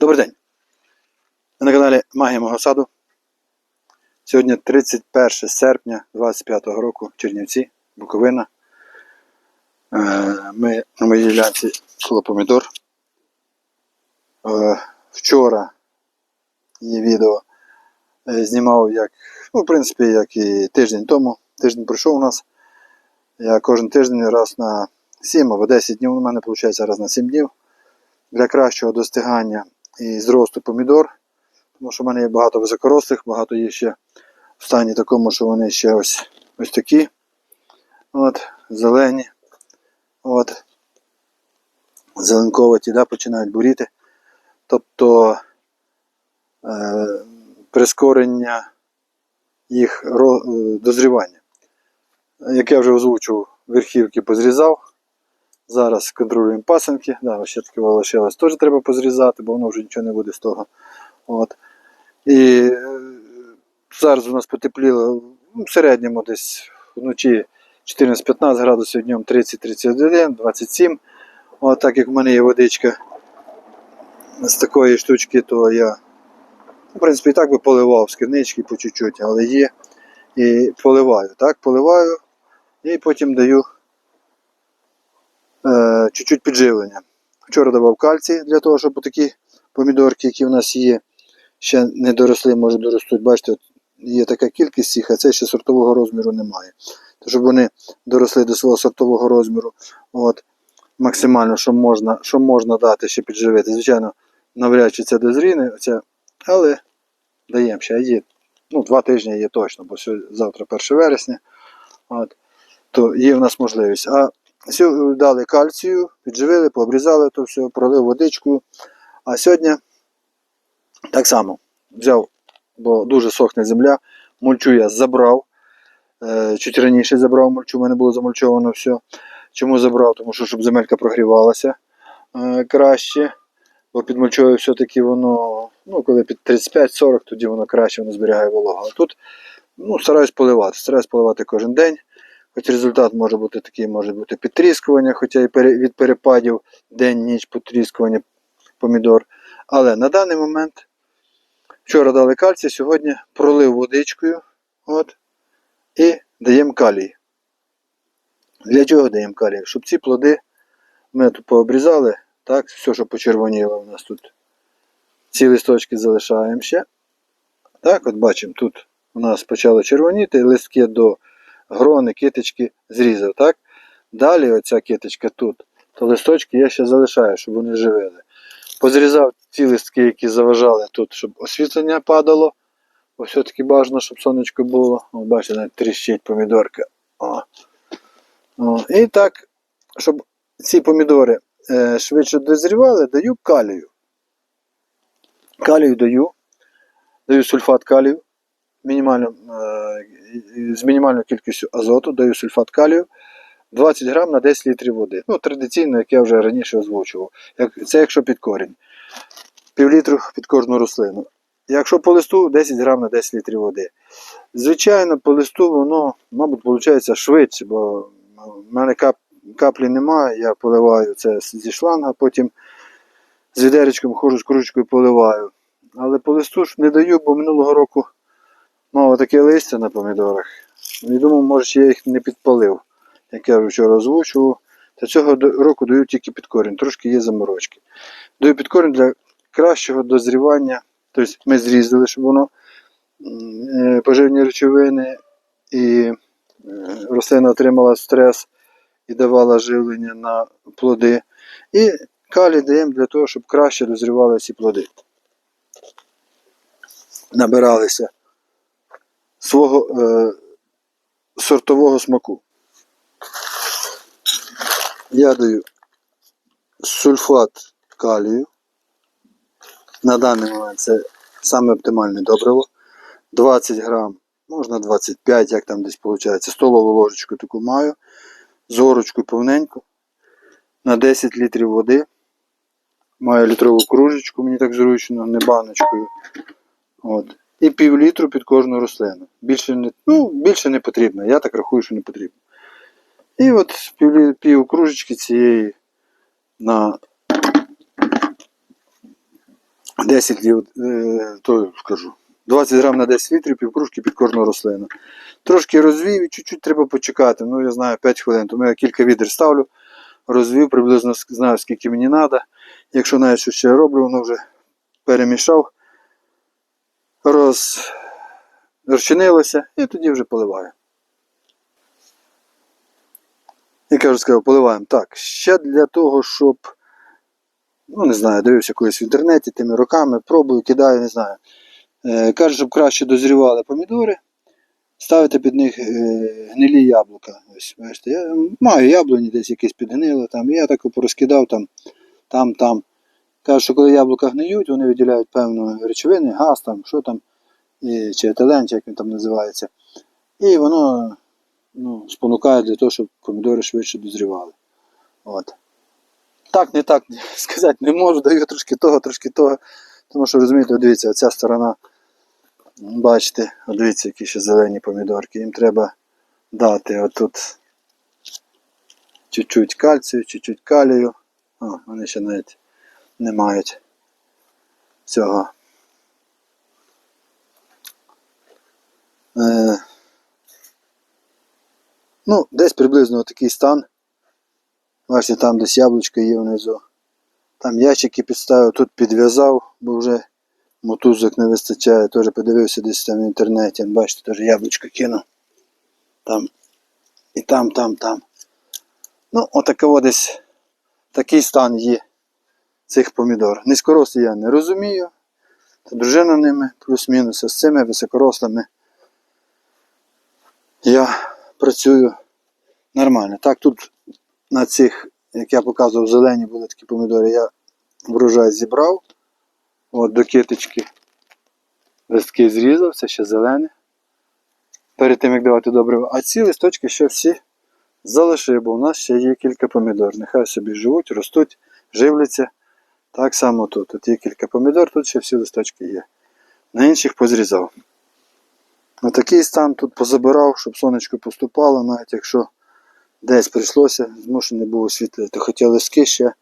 Добрий день! Ви на каналі Магія мого саду. Сьогодні 31 серпня 25 року Чернівці, Буковина. Е, Ми на моїй ділянці коло помідор. Е, Вчора є відео е, знімав як, ну, в принципі, як і тиждень тому. Тиждень пройшов у нас. Я кожен тиждень раз на 7 або 10 днів, у мене виходить раз на 7 днів для кращого достигання і зросту помідор. Тому що в мене є багато високорослих, багато є ще в стані такому, що вони ще ось ось такі. От, зелені. От. Зеленковаті, да, починають буріти. Тобто е, прискорення їх е, дозрівання. Як я вже озвучив, верхівки позрізав. Зараз контролюємо пасенки. Да, ще таке лишилось. Теж треба позрізати, бо воно вже нічого не буде з того. От. І е, зараз у нас потепліло ну, в середньому десь вночі 14-15 градусів, днем 30-31, 27. От так як в мене є водичка з такої штучки, то я в принципі і так би поливав з по чуть-чуть, але є. І поливаю. Так, поливаю і потім даю чуть-чуть підживлення. Вчора давав кальцій для того, щоб такі помідорки, які в нас є, ще не доросли, може доростуть. Бачите, от є така кількість їх, а це ще сортового розміру немає. То щоб вони доросли до свого сортового розміру, от, максимально, що можна, що можна дати ще підживити. Звичайно, навряд чи це дозріне, оце, але даємо ще є. Ну, два тижні є точно, бо сьогодні, завтра 1 вересня. От, то є в нас можливість. А дали кальцію, підживили, пообрізали то все, пролив водичку. А сьогодні так само взяв, бо дуже сохне земля. Мульчу я забрав. Е, Чуть раніше забрав мульчу, в мене було замульчовано все. Чому забрав? Тому що щоб земелька прогрівалася е, краще. Бо під мульчою все-таки воно, ну, коли під 35-40, тоді воно краще воно зберігає вологу. А тут ну, стараюсь поливати. Стараюсь поливати кожен день. Хоч результат може бути такий, може бути підтріскування, хоча і від перепадів день-ніч потріскування помідор. Але на даний момент вчора дали кальцій, сьогодні пролив водичкою от, і даємо калій. Для чого даємо калій? Щоб ці плоди ми тут пообрізали, так, все, що почервоніло у нас тут. Ці листочки залишаємо ще. Так, от бачимо, тут у нас почало червоніти, листки до грони, китички зрізав, так? Далі оця китичка тут, то листочки я ще залишаю, щоб вони живили. Позрізав ті листки, які заважали тут, щоб освітлення падало. Бо все-таки бажано, щоб сонечко було. О, бачите, навіть тріщить помідорка. О. О. І так, щоб ці помідори е, швидше дозрівали, даю калію. Калію даю, даю сульфат калію мінімально, е, з мінімальною кількістю азоту, даю сульфат калію 20 грам на 10 літрів води. Ну, традиційно, як я вже раніше озвучував. Це якщо під корінь. Півлітру під кожну рослину. Якщо по листу 10 грам на 10 літрів води. Звичайно, по листу воно, мабуть, виходить швидше, бо в мене кап, каплі немає, я поливаю це зі шланга, потім з відеречком ходжу з кружечкою поливаю. Але по листу ж не даю, бо минулого року мало таке листя на помідорах. І думав, може, я їх не підпалив, як я вчора озвучував. Та цього року даю тільки під корінь, трошки є заморочки. Даю під корінь для кращого дозрівання. Тобто ми зрізали, щоб воно е, поживні речовини і е, рослина отримала стрес і давала живлення на плоди. І калій даємо для того, щоб краще дозрівали ці плоди. Набиралися свого е, сортового смаку. Я даю сульфат калію. На даний момент це саме оптимальне добриво. 20 грам, можна 25, як там десь виходить. Столову ложечку таку маю. Зорочку повненьку. На 10 літрів води. Маю літрову кружечку, мені так зручно, не баночкою. От. І пів літру під кожну рослину. Більше не, ну, більше не потрібно. Я так рахую, що не потрібно. І от пів, пів кружечки цієї на 10 літрів, е, то скажу, 20 грам на 10 літрів, півкружки під кожну рослину. Трошки розвів і чуть-чуть треба почекати. Ну, я знаю, 5 хвилин. Тому я кілька відер ставлю, розвів, приблизно знаю, скільки мені треба. Якщо навіть що ще роблю, воно вже перемішав, роз... розчинилося і тоді вже поливаю. І кажу, сказав, поливаємо. Так, ще для того, щоб, ну не знаю, дивився колись в інтернеті тими роками, пробую, кидаю, не знаю. Е, кажуть, щоб краще дозрівали помідори, ставити під них е, гнилі яблука. Ось, бачите, я маю яблуні десь якесь підгнило, там, і я так порозкидав там, там, там. Кажуть, що коли яблука гниють, вони виділяють певну речовини, газ там, що там, і, чи етилен, чи як він там називається. І воно ну, спонукає для того, щоб помідори швидше дозрівали. От. Так, не так сказати не можу, даю трошки того, трошки того. Тому що розумієте, дивіться, оця сторона, бачите, дивіться, які ще зелені помідорки. Їм треба дати отут чуть-чуть кальцію, чуть-чуть калію. О, вони ще навіть не мають цього. Е, ну, десь приблизно такий стан. Бачите, там десь яблучко є внизу. Там ящики підставив, тут підв'язав, бо вже мотузок не вистачає. Теж подивився десь там в інтернеті. Бачите, теж яблучко кинув. Там. І там, там, там. Ну, отаково десь такий стан є цих помідор. Низькорослі я не розумію. Та дружина ними плюс-мінус з цими високорослими. Я працюю нормально. Так, тут на цих, як я показував, зелені були такі помідори, я врожай зібрав. От до китички. Листки зрізав, це ще зелене. Перед тим як давати добриво. А ці листочки ще всі залишив, бо у нас ще є кілька помідор. Нехай собі живуть, ростуть, живляться. Так само тут. Тут є кілька помідор, тут ще всі листочки є. На інших позрізав. Отакий стан тут позабирав, щоб сонечко поступало, навіть якщо десь прийшлося, змушений був освітлити. Хоча листки ще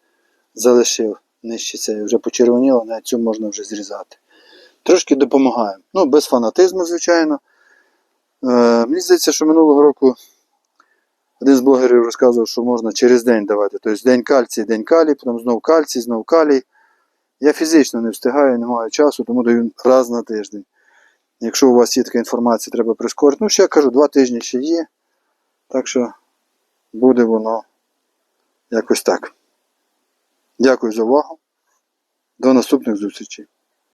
залишив нижче це, вже почервоніло, навіть цю можна вже зрізати. Трошки допомагає. Ну, без фанатизму, звичайно. Е, мені здається, що минулого року один з блогерів розказував, що можна через день давати. Тобто день кальцій, день калій, потім знов кальцій, знов калій. Я фізично не встигаю, не маю часу, тому даю раз на тиждень. Якщо у вас є така інформація, треба прискорити. Ну, ще я кажу, два тижні ще є. Так що буде воно якось так. Дякую за увагу. До наступних зустрічей.